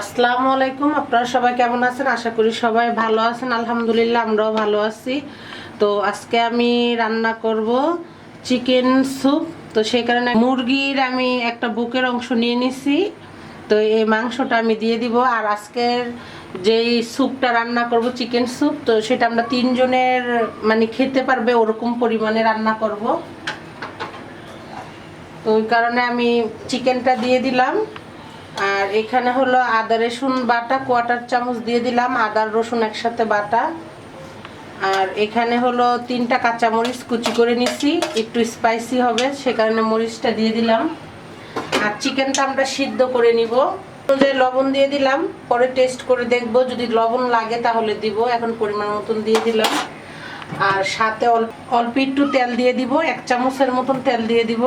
আসসালামু আলাইকুম, আপনারা সবাই কেমন আছেন? আশা করি সবাই ভালো আছেন। আলহামদুলিল্লাহ, আমরাও ভালো আছি। তো আজকে আমি রান্না করব চিকেন স্যুপ। তো সেই কারণে মুরগির আমি একটা বুকের অংশ নিয়ে নিছি। তো এই মাংসটা আমি দিয়ে দিব। আর আজকের যেই স্যুপটা রান্না করব, চিকেন স্যুপ, তো সেটা আমরা তিনজনের মানে খেতে পারবে ওরকম পরিমাণে রান্না করব। তো ওই কারণে আমি চিকেনটা দিয়ে দিলাম। আর এখানে হলো আদা, রসুন বাটা, কোয়াটার চামচ দিয়ে দিলাম, আদা, রসুন একসাথে বাটা। আর এখানে হলো তিনটা কাঁচামরিচ কুচি করে নিচ্ছি একটু স্পাইসি হবে, সে কারণে মরিচটা দিয়ে দিলাম। আর চিকেনটা আমরা সিদ্ধ করে নিব। অনুযায়ী লবণ দিয়ে দিলাম, পরে টেস্ট করে দেখব, যদি লবণ লাগে তাহলে দিব, এখন পরিমাণ মতন দিয়ে দিলাম। আর সাথে অল্প একটু তেল দিয়ে দিব, এক চামচের মতন তেল দিয়ে দিব।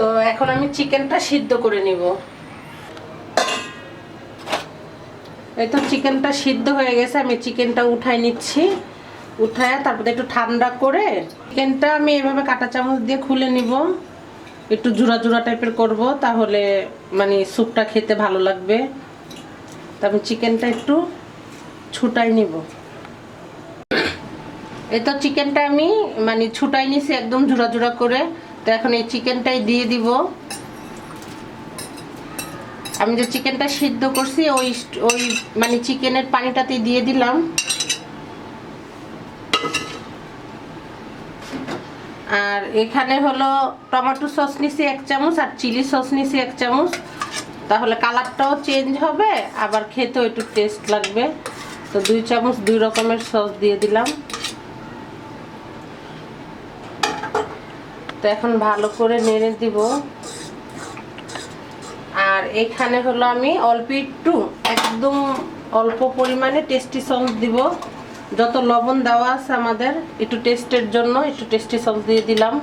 তো এখন আমি চিকেনটা সিদ্ধ করে নিব। এই তো চিকেনটা সিদ্ধ হয়ে গেছে, আমি চিকেনটা উঠাই নিচ্ছি। উঠায় তারপরে একটু ঠান্ডা করে চিকেনটা আমি এভাবে কাঁটা চামচ দিয়ে খুলে নিব। একটু জুড়া জুড়া টাইপের করব, তাহলে মানে স্যুপটা খেতে ভালো লাগবে। তা আমি চিকেনটা একটু ছুটাই নিব। এই তো চিকেনটা আমি মানে ছুটাই নিছি একদম জুড়া জুড়া করে। এখন এই চিকেনটাই দিয়ে দিব। আমি যে চিকেনটা সিদ্ধ করছি, ওই ওই মানে চিকেনের পানিটাতে দিয়ে দিলাম। আর এখানে হলো টমেটো সস নিছি এক চামচ আর চিলি সস নিছি এক চামচ। তাহলে কালারটাও চেঞ্জ হবে, আবার খেতেও একটু টেস্ট লাগবে। তো দুই চামচ দুই রকমের সস দিয়ে দিলাম। তো এখন ভালো করে নেড়ে দিব। আর এখানে হলো আমি অল্প একটু, একদম অল্প পরিমাণে টেস্টি সস দিব। যত লবণ দেওয়া আছে আমাদের, একটু টেস্টের জন্য একটু টেস্টি সস দিয়ে দিলাম।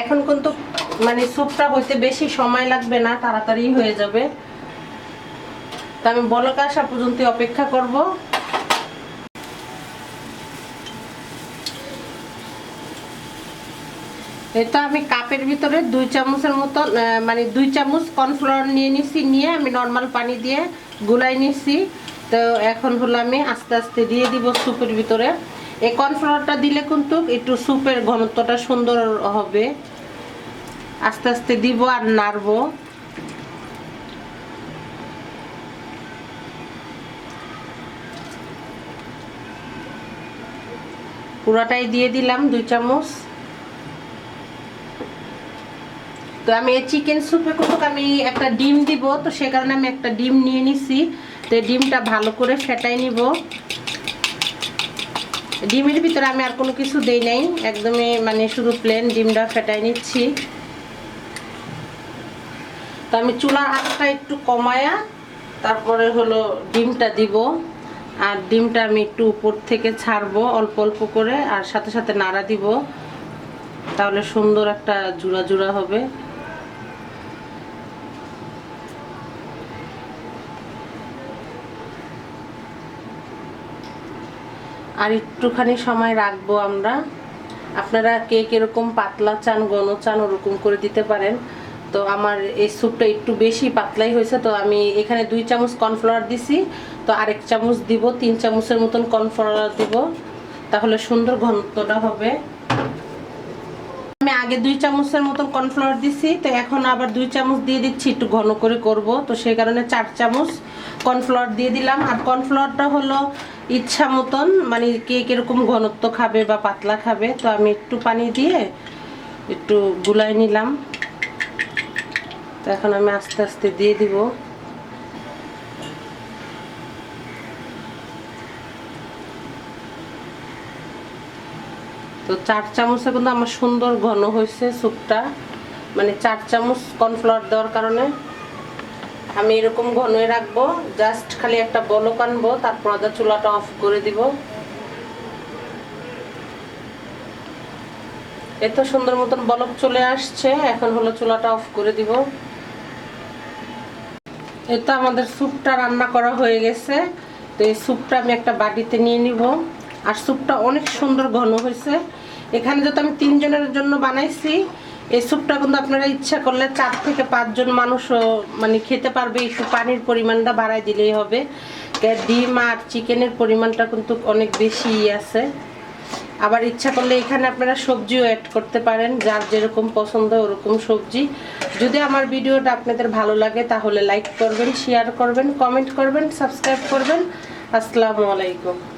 এখন কিন্তু মানে স্যুপটা হইতে বেশি সময় লাগবে না তাড়াতাড়ি হয়ে যাবে। তা আমি বলক আসা পর্যন্ত অপেক্ষা করব। এটা আমি কাপের ভিতরে দুই চামচের মতো মানে দুই চামচ কর্নফ্লাওয়ার নিয়ে নিছি, নিয়ে আমি নর্মাল পানি দিয়ে গুলাই নিছি। তো এখন হলো আমি আস্তে আস্তে দিয়ে দিব স্যুপের ভিতরে। এই কর্নফ্লাওয়ারটা দিলে কিন্তু একটু স্যুপের ঘনত্বটা সুন্দর হবে। আস্তে আস্তে দিব আর নাড়বো। পুরোটাই দিয়ে দিলাম দুই চামচ। তো আমি এই চিকেন স্যুপে কিন্তু আমি একটা ডিম দিব, তো সে কারণে আমি একটা ডিম নিয়ে নিছি। তো ডিমটা ভালো করে ফেটাই নিব। ডিমের ভিতরে আমি আর কোনো কিছু দেই নাই, একদমই মানে শুধু প্লেন ডিমটা ফেটাই নিচ্ছি। তো আমি চুলার আঁচটা একটু কমায়া তারপরে হলো ডিমটা দিব। আর ডিমটা আমি একটু উপর থেকে ছাড়বো, অল্প অল্প করে, আর সাথে সাথে নাড়া দিব। তাহলে সুন্দর একটা জুড়া জুড়া হবে। আর একটুখানি সময় রাখব আমরা। আপনারা কে কীরকম পাতলা চান গণ চান, ওরকম করে দিতে পারেন। তো আমার এই স্যুপটা একটু বেশি পাতলাই হয়েছে, তো আমি এখানে দুই চামচ কর্নফ্লাওয়ার দিছি। তো আরেক চামচ দিব, তিন চামচের মতন কর্নফ্লাওয়ার দিব। তাহলে সুন্দর ঘনত্বটা হবে। আমি আগে দুই চামচের মতন কর্নফ্লাওয়ার দিছি, তো এখন আবার দুই চামচ দিয়ে দিচ্ছি, একটু ঘন করে করব। তো সেই কারণে চার চামচ কর্নফ্লাওয়ার দিয়ে দিলাম। আর কর্নফ্লাওয়ারটা হলো ইচ্ছা মতন মানে কে কীরকম ঘনত্ব খাবে বা পাতলা খাবে, তো আমি একটু পানি দিয়ে একটু গুলাই নিলাম। তো এখন আমি আস্তে আস্তে দিয়ে দিব। তো চার চামচে কিন্তু আমার সুন্দর ঘন হয়েছে স্যুপটা। মানে চার চামচ কর্নফ্লাওয়ার দেওয়ার কারণে আমি এরকম ঘনই রাখব, জাস্ট খালি একটা বলক আনব, তারপর আদা চুলাটা অফ করে দিব। এত সুন্দর মতন বলক চলে আসছে, এখন হলো চুলাটা অফ করে দিব। এই তো আমাদের স্যুপটা রান্না করা হয়ে গেছে, তো এই স্যুপটা আমি একটা বাটিতে নিয়ে নিব। আর স্যুপটা অনেক সুন্দর ঘন হয়েছে। এখানে যত আমি তিনজনের জন্য বানাইছি, এই স্যুপটা কিন্তু আপনারা ইচ্ছা করলে চার থেকে পাঁচজন মানুষও মানে খেতে পারবে একটু পানির পরিমাণটা বাড়াই দিলেই হবে। ডিম আর চিকেনের পরিমাণটা কিন্তু অনেক বেশি আছে। আবার ইচ্ছা করলে এখানে আপনারা সবজিও অ্যাড করতে পারেন, যার যেরকম পছন্দ ওরকম সবজি। যদি আমার ভিডিওটা আপনাদের ভালো লাগে, তাহলে লাইক করবেন শেয়ার করবেন কমেন্ট করবেন সাবস্ক্রাইব করবেন। আসসালামু আলাইকুম।